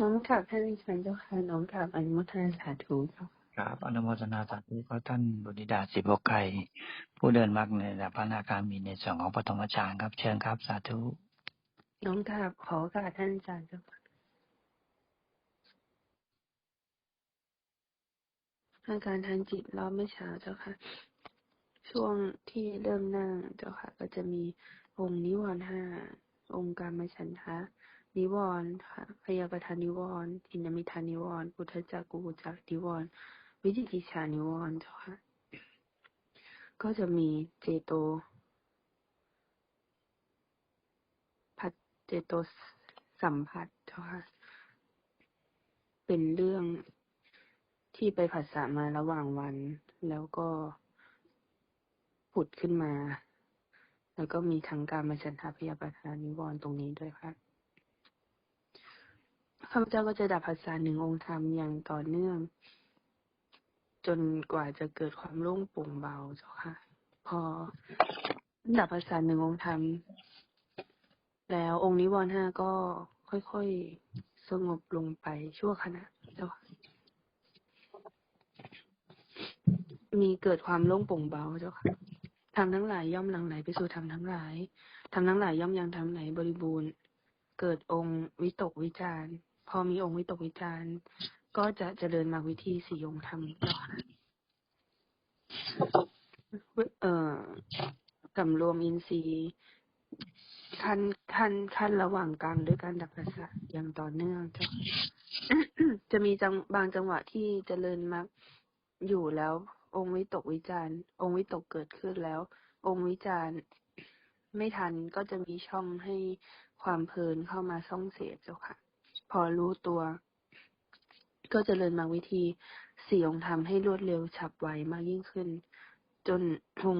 น้องกราบท่านอาจารย์เจ้าค่ะน้องกราบอนุโมทนาสาธุเจ้าค่ะครับอนุโมทนาสาธุก็ท่านบุตริดาสิบกไก่ผู้เดินมรรคในระดับพระอนาคามีในส่วนของปฐมฌานครับ เชิญครับสาธุน้องกราบขอกราบท่านอาจารย์เจ้าค่ะอาการทางจิตรอบเมื่อเช้าเจ้าค่ะ ช่วงที่เริ่มนั่งเจ้าค่ะ ก็จะมีองค์นิวรณ์ห้า องค์การมฉันทะ นิวรณ์ค่ะพยาปทานนิวรณ์อินมิทานิวรณ์ปุถจักกุกุจักนิวรณ์วิจิกิจฉานิวรณ์เจ้าค่ะก็จะมีเจโตพัดเจโตสัมผัสเจ้าค่ะเป็นเรื่องที่ไปผัสสะมาระหว่างวัน แล้วก็ผุดขึ้นมา แล้วก็มีทั้งการมาฉันทาพยาปทานนิวรณ์ตรงนี้ด้วยค่ะข้าพเจ้าก็จะดับภาษาหนึ่งองค์ธรรมอย่างต่อเนื่อง จนกว่าจะเกิดความโล่งโปร่งเบาเจ้าค่ะ พอดับภาษาหนึ่งองค์ธรรมแล้วองค์นิวรณ์ห้าก็ค่อยๆสงบลงไปชั่วขณะเจ้าค่ะมีเกิดความโล่งโปร่งเบาเจ้าค่ะ ทำทั้งหลายย่อมหลังไหลไปสู่ธรรมทั้งหลายทำทั้งหลายย่อมยังทำไหลบริบูรณ์ เกิดองค์วิตกวิจารพอมีองค์วิตกวิจารก็จะเจริญมรรควิธีสี่องค์ธรรมเจ้าค่ะเอ่อสำรวมอินทรีย์ขั้นขั้นขั้นระหว่างกลางด้วยการดับภาษาอย่างต่อเนื่องจะจะมีจังบางจังหวะที่เจริญมรรค อยู่แล้ว องค์วิตกวิจารณ์องค์วิตกเกิดขึ้นแล้ว องค์วิจารณ์ไม่ทันก็จะมีช่องให้ความเพลินเข้ามาซ่องเสียเจ้าค่ะ พอรู้ตัว ก็จเจริญมรรควิธีสี่องค์ธรรมให้รวดเร็วฉับไวมากยิ่งขึ้น จนอง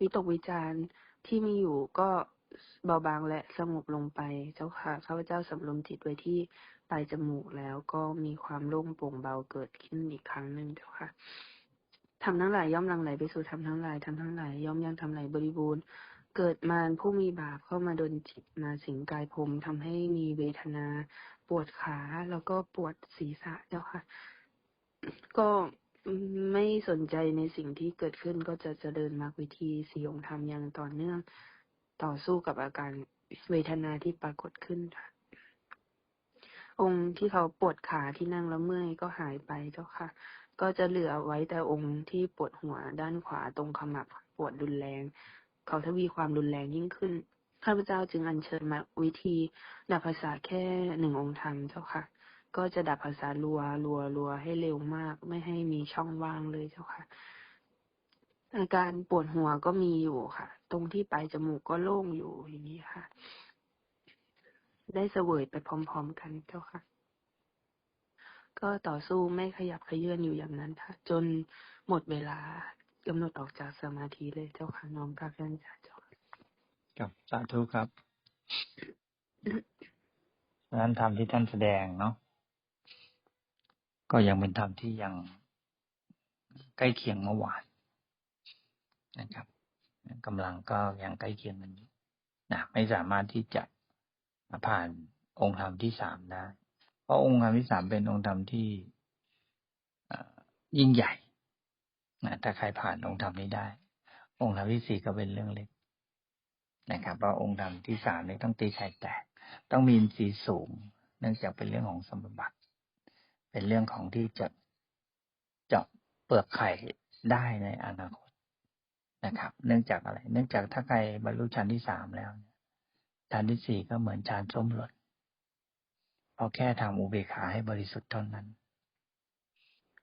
วิตกวิจารณ์ที่มีอยู่ก็เบาบางและสงบลงไปเจ้าค่ะข้าพเจ้าสำรวมจิตไว้ที่ ปลายจมูกแล้วก็มีความโล่งโปร่งเบาเกิดขึ้นอีกครั้งหนึ่งเจ้าค่ะทำทั้งหลายย่อมลังไหลไปสู่ทำทั้งหลายทำทั้งหลายย่อมยังทำไหลบริบูรณ์ เกิดมารผู้มีบาปเข้ามาดนจิตมาสิงกายผมทำให้มีเวทนา ปวดขาแล้วก็ปวดศีรษะเจ้าค่ะ ก็ไม่สนใจในสิ่งที่เกิดขึ้นก็จะเจริญมรรควิธีสีองค์ธรรมอย่างต่อเนื่องต่อสู้กับอาการเวทนาที่ปรากฏขึ้นค่ะ องค์ที่เขาปวดขาที่นั่งแล้วเมื่อยก็หายไปเจ้าค่ะ ก็จะเหลือไว้แต่องค์ที่ปวดหัวด้านขวาตรงขมับปวดรุนแรง เขาทวีความรุนแรงยิ่งขึ้นข้าพเจ้าจึงอัญเชิญมาวิธีดับภาษาแค่หนึ่งองค์ธรรมเจ้าค่ะ ก็จะดับภาษารัวรัวรัวให้เร็วมาก ไม่ให้มีช่องว่างเลยเจ้าค่ะ อาการปวดหัวก็มีอยู่ค่ะ ตรงที่ปลายจมูกก็โล่งอยู่อย่างนี้ค่ะ ได้เสวยไปพร้อมๆกันเจ้าค่ะ ก็ต่อสู้ไม่ขยับขยื่นอยู่อย่างนั้นค่ะ จนหมดเวลากำหนดออกจากสมาธิเลยเจ้าค่ะน้อมกราบเรียนอาจารย์เจ้าค่ะกับสาธุครับดังนั้นธรรมที่ท่านแสดงเนาะก็ยังเป็นธรรมที่ยังใกล้เคียงเมื่อวานนะครับกำลังก็ยังใกล้เคียงกันอยู่นะไม่สามารถที่จะ ผ่านองค์ธรรมที่สามได้ เพราะองค์ธรรมที่สามเป็นองค์ธรรมที่ยิ่งใหญ่นะถ้าใครผ่านองค์ธรรมนี้ได้ องค์ธรรมที่สี่ก็เป็นเรื่องเล็กนะครับเพราะองค์ธรรมที่สามนี่ต้องตีไข่แตก ต้องมีอินทรีย์สูง เนื่องจากเป็นเรื่องของสมบัติ เป็นเรื่องของที่จะเจาะเปลือกไข่ได้ในอนาคตนะครับ เนื่องจากอะไร เนื่องจากถ้าใครบรรลุชั้นที่สามแล้วชั้น ที่สี่ก็เหมือนฌานส้มหล่นพอแค่ทำอุเบกขาให้บริสุทธิ์เท่านั้น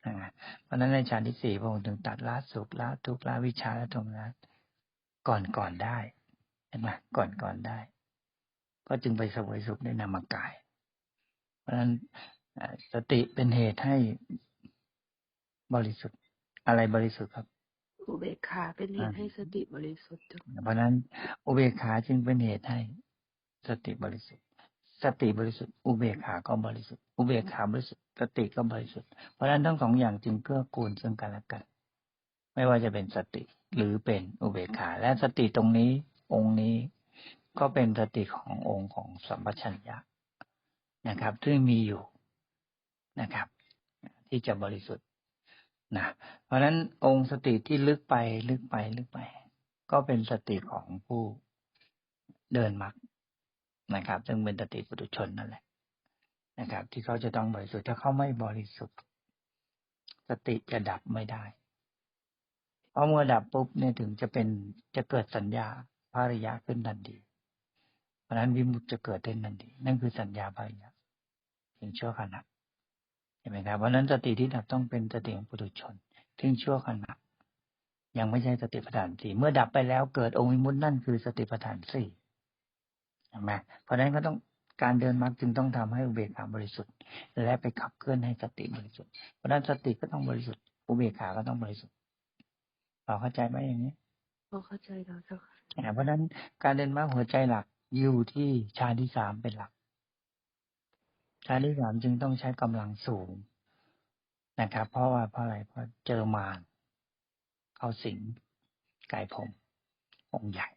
นะเพราะฉะนั้นในฌานที่สี่พระองค์ถึงตัดละสุขละทุกข์ละวิชาและโทมนัสก่อนก่อนได้เห็นไหมก่อนก่อนได้ ก็จึงไปสวยสุขในนามกาย เพราะฉะนั้นสติเป็นเหตุให้บริสุทธิ์ อะไรบริสุทธิ์ครับ อุเบกขาเป็นเหตุให้สติบริสุทธิ์เจ้าเพราะฉะนั้น อุเบกขาจึงเป็นเหตุให้ สติบริสุทธิ์ สติบริสุทธิ์ อุเบกขาก็บริสุทธิ์ อุเบกขาบริสุทธิ์ สติก็บริสุทธิ์ เพราะฉะนั้นทั้งสองอย่างจึงเกื้อกูลซึ่งกันและกัน ไม่ว่าจะเป็นสติหรือเป็นอุเบกขา และสติตรงนี้องค์นี้ก็เป็นสติขององค์ของสัมปชัญญะนะครับ ซึ่งมีอยู่นะครับ ที่จะบริสุทธิ์นะเพราะฉะนั้นองค์สติที่ลึกไปลึกไปลึกไป ก็เป็นสติของผู้เดินมรรค นะครับ ซึ่งเป็นสติปุถุชนนั่นแหละนะครับ ที่เขาจะต้องบริสุทธิ์ถ้าเขาไม่บริสุทธิ์สติจะดับไม่ได้เพราะเมื่อดับปุ๊บเนี่ยถึงจะเป็นจะเกิดสัญญาภาริยะขึ้นทันทีเพราะนั้นวิมุตจะเกิดขึ้นทันทีนั่นคือสัญญาภาริยะถึงชั่วขณะเห็นไหมครับเพราะฉะนั้นสติที่ดับต้องเป็นสติของปุถุชนถึงชั่วขณะยังไม่ใช่สติปัฏฐานสี่เมื่อดับไปแล้วเกิดองค์วิมุตตินั่นคือสติปัฏฐานสี่ เห็นไหมเพราะฉะนั้นก็ต้องการเดินมรรคจึงต้องทำให้อุเบกขาบริสุทธิ์ และไปขับเคลื่อนให้สติบริสุทธิ์เพราะฉะนั้นสติก็ต้องบริสุทธิ์อุเบกขาก็ต้องบริสุทธิ์เราเข้าใจไหมอย่างนี้พอเข้าใจแล้วเจ้าค่ะอ่าเพราะฉะนั้นการเดินมรรคหัวใจหลักอยู่ที่ฌานที่สามเป็นหลักฌานที่สามจึงต้องใช้กำลังสูงนะครับ เพราะว่าเพราะอะไรเพราะเจอมารเข้าสิงไก่ผมองค์ใหญ่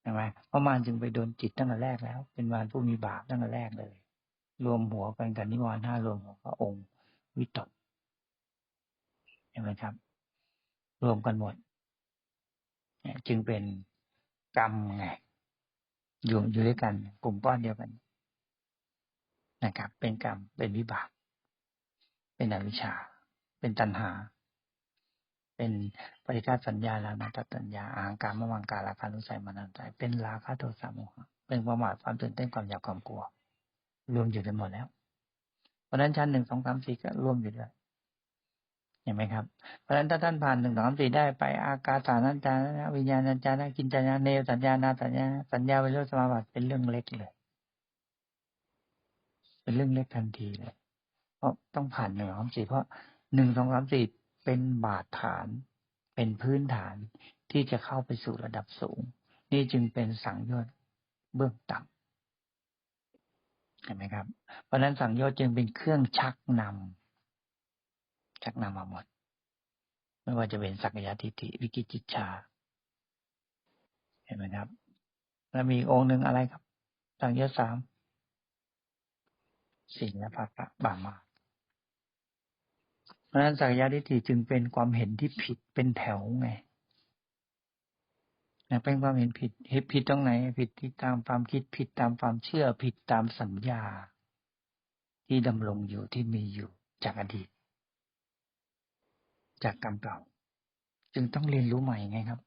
ใช่ไหมเพราะมารจึงไปโดนจิตตั้งแต่แรกแล้ว เป็นมารผู้มีบาปตั้งแต่แรกเลย รวมหัวกันกับนิวรณ์ห้ารวมหัวกับองค์ วิตกเห็นไหมครับ รวมกันหมดเนี่ยจึงเป็นกรรมไงอยู่อยู่ด้วยกัน กลุ่มก้อนเดียวกันนะครับ เป็นกรรมเป็นวิบาก เป็นอวิชชา เป็นตัณหา เป็นปริฆาสัญญาลานาตสัญญาอาหารการมวังการราคานุสัยมานันใจเป็นราคะโทสะโมหะเป็นความหมายความตื่นเต้นความอยากความกลัว รวมอยู่ในหมดแล้ว เพราะฉะนั้นชั้นหนึ่งสองสามสี่ก็รวมอยู่ด้วยเห็นไหมครับ เพราะฉะนั้นถ้าท่านผ่านหนึ่งสองสามสี่ได้ไปอากาสานัญจานะวิญญาณัญจานะกินจานะเนวสัญญานาสัญญาสัญญาวิโรสมาบัติเป็นเรื่องเล็กเลย เป็นเรื่องเล็กทันทีเลย เพราะต้องผ่านหนึ่งสองสามสี่เพราะหนึ่งสองสามสี่ เป็นบาดฐาน เป็นพื้นฐานที่จะเข้าไปสู่ระดับสูง นี่จึงเป็นสังโยชน์เบื้องต่ำเห็นไหมครับ เพราะนั้นสังโยชน์จึงเป็นเครื่องชักนำชักนำมาหมด ไม่ว่าจะเป็นสักยะทิฏฐิวิกิจิจฉาเห็นไหมครับ แล้วมีองค์หนึ่งอะไรครับ สังโยชน์สามศีลและภาระบามา เพราะฉะนั้นสักยะทิฏฐิจึงเป็นความเห็นที่ผิดเป็นแถวไงนะเป็นความเห็นผิดเห็นผิดตรงไหน ผิดที่ตามความคิดผิดตามความเชื่อผิดตามสัญญา ที่ดำรงอยู่ที่มีอยู่จากอดีต จากกรรมเก่าจึงต้องเรียนรู้ใหม่ไงครับ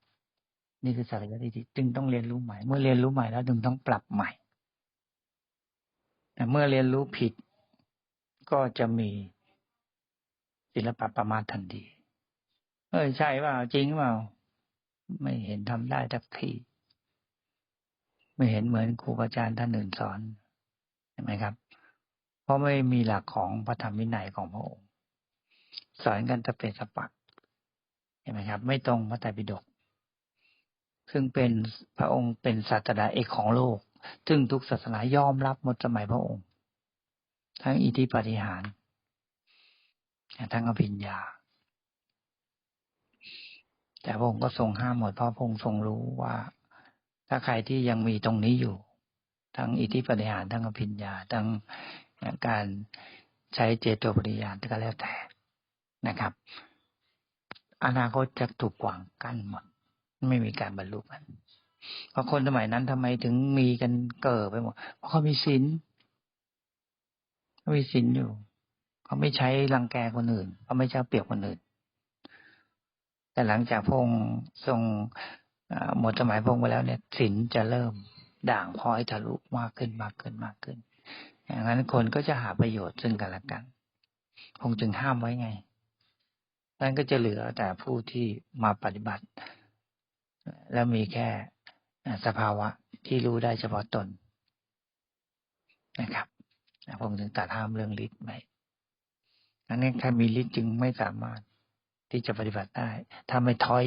นี่คือสักยะทิฏฐิจึงต้องเรียนรู้ใหม่ เมื่อเรียนรู้ใหม่แล้วจึงต้องปรับใหม่แต่เมื่อเรียนรู้ผิดก็จะมี ศิลปะประมาททันทีเออใช่เปล่าจริงเปล่าไม่เห็นทำได้ทักทีไม่เห็นเหมือนครูอาจารย์ท่านอื่นสอนเห็นไหมครับ เพราะไม่มีหลักของพระธรรมวินัยของพระองค์สอนกันจะเป็นสปักเห็นไหมครับ ไม่ตรงพระไตรปิฎกซึ่งเป็นพระองค์เป็นศาสดาเอกของโลก ซึ่งทุกศาสนายอมรับหมดสมัยพระองค์ ทั้งอิทธิปฏิหาร ทั้งอภิญญา แต่พระองค์ก็ทรงห้ามหมดเพราะพระองค์ทรงรู้ว่า ถ้าใครที่ยังมีตรงนี้อยู่ ทั้งอิทธิปฏิหารทั้งอภิญญา ทั้งการใช้เจโตปริยานก็แล้วแต่นะครับ อนาคตจะถูกขวางกั้นหมด ไม่มีการบรรลุกัน เพราะคนสมัยนั้นทำไมถึงมีกันเกิดไปหมดเพราะเขามีศีลมีศีลอยู่ เขาไม่ใช้รังแกคนอื่นเขาไม่ใช้เปรียบคนอื่น แต่หลังจากพงทรงหมดสมัยพงไปแล้วเนี่ยศีลจะเริ่มด่างพร้อยทะลุมากขึ้นมากขึ้นมากขึ้น อย่างนั้นคนก็จะหาประโยชน์ซึ่งกันและกันพงจึงห้ามไว้ไงนั้นก็จะเหลือแต่ผู้ที่มาปฏิบัติ แล้วมีแค่สภาวะที่รู้ได้เฉพาะตนนะครับผมถึงตัดห้ามเรื่องฤทธิ์ไว้ อันนี้ถ้ามีฤทธิ์จึงไม่สามารถที่จะปฏิบัติได้ ถ้าไม่ท้อย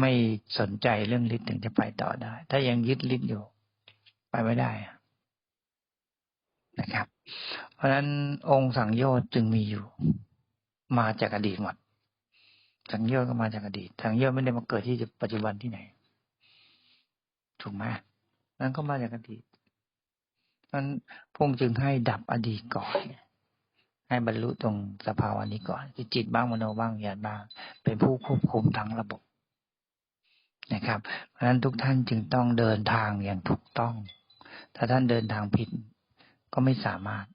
ไม่สนใจเรื่องฤทธิ์ถึงจะไปต่อได้ ถ้ายังยึดฤทธิ์อยู่ ไปไม่ได้นะครับ เพราะฉะนั้นองค์สังโยชน์จึงมีอยู่ มาจากอดีตหมด สังโยชน์ก็มาจากอดีต สังโยชน์ไม่ได้มาเกิดที่ปัจจุบันที่ไหน ถูกไหมนั้นก็มาจากอดีตนั้นพงจึงให้ดับอดีตก่อน ให้บรรลุตรงสภาวะนี้ก่อนคือจิตบ้างมโนบ้างญาณบ้าง เป็นผู้ควบคุมทั้งระบบนะครับ เพราะฉะนั้นทุกท่านจึงต้องเดินทางอย่างถูกต้อง ถ้าท่านเดินทางผิดก็ไม่สามารถ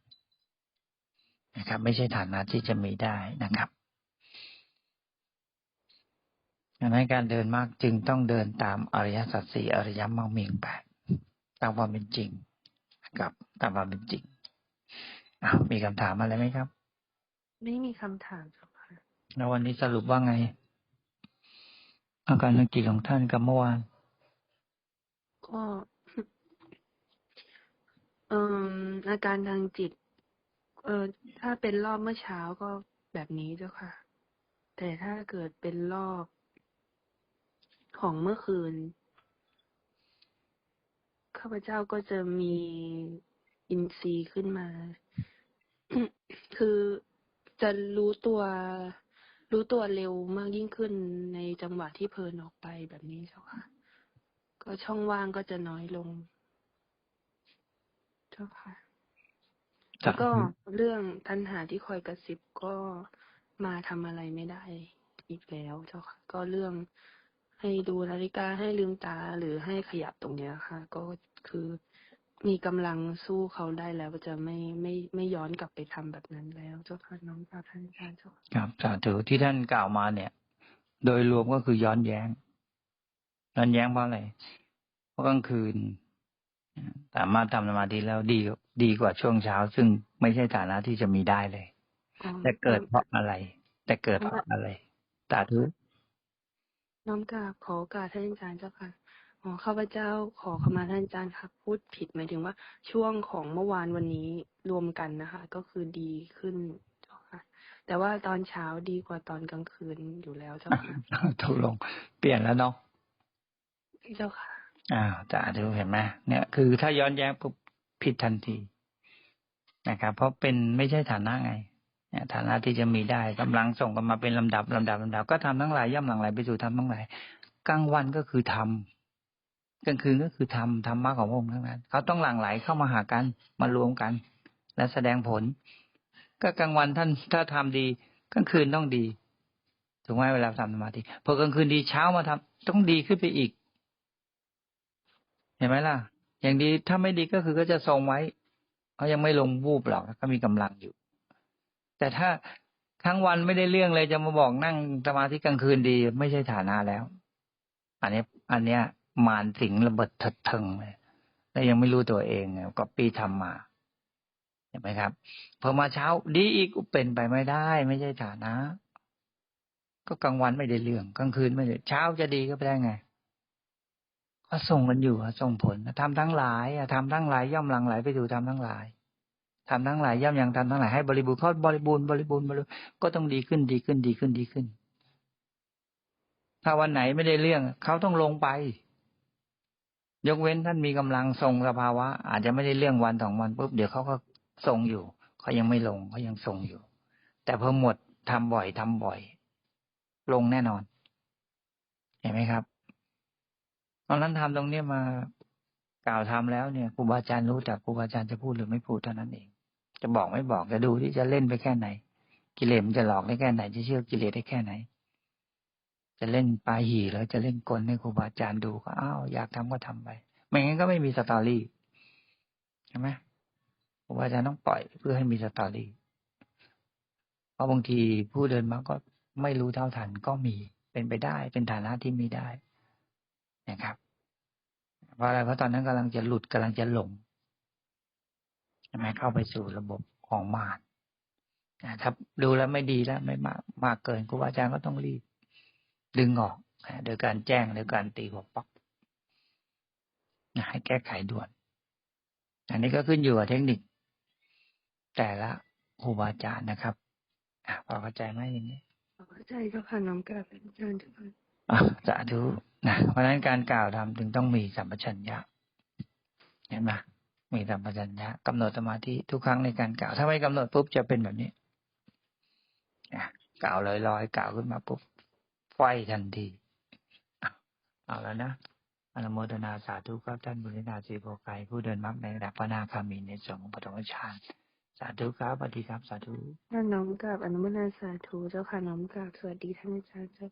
นะครับ ไม่ใช่ฐานะที่จะมีได้นะครับดังนั้นการเดินมากจึงต้องเดินตามอริยสัจสี่อริยมรรคมีองแปดตามความเป็นจริงนะครับตามความเป็นจริง มีคำถามอะไรไหมครับ ไม่มีคำถามเจ้าค่ะแล้ววันนี้สรุปว่าไง อาการทางจิตของท่านกับเมื่อวานก็เอ่ออาการทางจิต เออถ้าเป็นรอบเมื่อเช้าก็แบบนี้เจ้าค่ะ แต่ถ้าเกิดเป็นรอบของเมื่อคืน ข้าพเจ้าก็จะมีอินทรีย์ขึ้นมา คือจะรู้ตัว รู้ตัวเร็วมากยิ่งขึ้นในจังหวะที่เพลินออกไปแบบนี้เจ้าค่ะ ก็ช่องว่างก็จะน้อยลง เจ้าค่ะ แล้วก็เรื่องทันหาที่คอยกระซิบก็มาทำอะไรไม่ได้อีกแล้วเจ้าค่ะ ก็เรื่องให้ดูนาฬิกาให้ลืมตาหรือให้ขยับตรงเนี้ยค่ะ ก็คือ มีกำลังสู้เขาได้แล้วก็จะไม่ไม่ไม่ย้อนกลับไปทำแบบนั้นแล้วเจ้าค่ะน้องกราบท่านอาจารย์เจ้าค่ะครับสาธุที่ท่านกล่าวมาเนี่ย โดยรวมก็คือย้อนแย้ง ย้อนแย้งเพราะอะไรเพราะกลางคืนสามารถทำสมาธิแล้วดีดีกว่าช่วงเช้า ซึ่งไม่ใช่ฐานะที่จะมีได้เลยอ๋อแต่เกิดเพราะอะไร แต่เกิดเพราะอะไรสาธุน้อมกราบขอโอกาสท่านอาจารย์เจ้าค่ะ อ๋อข้าพเจ้าขอขมาท่านอาจารย์ค่ะ พูดผิดหมายถึงว่าช่วงของเมื่อวานวันนี้รวมกันนะคะ ก็คือดีขึ้นเจ้าค่ะ แต่ว่าตอนเช้าดีกว่าตอนกลางคืนอยู่แล้วเจ้าค่ะถูกลง เปลี่ยนแล้วเนาะเจ้าค่ะอ้าวสาธุเห็นไหมเนี่ย คือถ้าย้อนแย้งปุ๊บผิดทันทีนะครับ เพราะเป็นไม่ใช่ฐานะไงเนี่ยฐานะที่จะมีได้กำลังส่งกันมาเป็นลำดับลำดับลำดับ ก็ทำทั้งหลายย่ำหลังไหลไปสู่ทำทั้งหลายกลางวันก็คือทำ กลางคืนก็คือทำธรรมะของพระองค์ทั้งนั้น เขาต้องหลั่งไหลเข้ามาหากันมารวมกัน และแสดงผล ก็กลางวันท่านถ้าทำดีกลางคืนต้องดีถูกไหมเวลาทำสมาธิพอกลางคืนดีเช้ามาทำต้องดีขึ้นไปอีก เห็นไหมล่ะ อย่างดีถ้าไม่ดีก็คือก็จะทรงไว้เขายังไม่ลงวูบหรอกก็มีกำลังอยู่ แต่ถ้าทั้งวันไม่ได้เรื่องเลยจะมาบอกนั่งสมาธิกลางคืนดี ไม่ใช่ฐานะแล้ว อันนี้ อันเนี้ย มารสิงระเบิดทัดเทิงเลยแล้วยังไม่รู้ตัวเองก็ปีทำมาเห็นไหมครับพอมาเช้าดีอีกเป็นไปไม่ได้ ไม่ใช่ฐานะ ก็กลางวันไม่ได้เรื่องกลางคืนไม่ได้เช้าจะดีก็ไปได้ไงก็ส่งกันอยู่ส่งผลทำทั้งหลายทำทั้งหลายย่อมหลังไหลไปสู่ทำทั้งหลายทำทั้งหลายย่อมยังทำทั้งหลายให้บริบูรณ์เขาบริบูรณ์บริบูรณ์บริบูรณ์ก็ต้องดีขึ้นดีขึ้นดีขึ้นดีขึ้น ถ้าวันไหนไม่ได้เรื่อง เขาต้องลงไป ยกเว้นท่านมีกำลังทรงสภาวะ อาจจะไม่ได้เรื่องวันสองวันปุ๊บเดี๋ยวเขาก็ทรงอยู่เขายังไม่ลงเขายังทรงอยู่ แต่พอหมดทำบ่อยทำบ่อย ลงแน่นอน เห็นไหมครับตอนนั้นทำตรงเนี้ยมากล่าวทำแล้วเนี่ยครูบาอาจารย์รู้แต่ครูบาอาจารย์จะพูดหรือไม่พูดเท่านั้นเอง จะบอกไม่บอกจะดูที่จะเล่นไปแค่ไหน กิเลสมันจะหลอกได้แค่ไหนจะเชื่อกิเลสได้แค่ไหน จะเล่นปลาหี่แล้วจะเล่นกลให้ครูบาอาจารย์ดูก็อ้าวอยากทำก็ทำไปไม่งั้นก็ไม่มีสตอรี่ใช่ไหมครูบาอาจารย์ต้องปล่อยเพื่อให้มีสตอรี่เพราะบางทีผู้เดินมาก็ไม่รู้เท่าทันก็มีเป็นไปได้ เป็นฐานะที่มีได้นะครับ เพราะอะไรเพราะตอนนั้นกำลังจะหลุดกำลังจะหลงใช่ไหมเข้าไปสู่ระบบของมารถ้าดูแล้วไม่ดีแล้วไม่มากมากเกินครูบาอาจารย์ก็ต้องรีบ ดึงออกนะโดยการแจ้งโดยการตีหัวป๊อกนะให้แก้ไขด่วน อันนี้ก็ขึ้นอยู่กับเทคนิค แต่ละครูบาอาจารย์นะครับอะพอเข้าใจไหมอย่างนี้เข้าใจเจ้าค่ะน้อมกราบท่านอาจารย์เจ้าค่ะอะสาธุนะเพราะฉะนั้นการกล่าวทำจึงต้องมีสัมปชัญญะเห็นไหมมีสัมปชัญญะกำหนดสมาธิทุกครั้งในการกล่าว ถ้าไม่กำหนดปุ๊บจะเป็นแบบนี้นะกล่าวลอยๆกล่าวขึ้นมาปุ๊บ ไฟทันทีเอาแล้วนะอนุโมทนาสาธุครับท่านบุรินาสีโพไกผู้เดินมักในระดับพระนาคามีในส่วนของปฐมฌานสาธุครับสวัสดีครับ สาธุน้อมกับอนุโมทนาสาธุเจ้าค่ะน้อมกับสวัสดีท่านอาจารย์เจ้า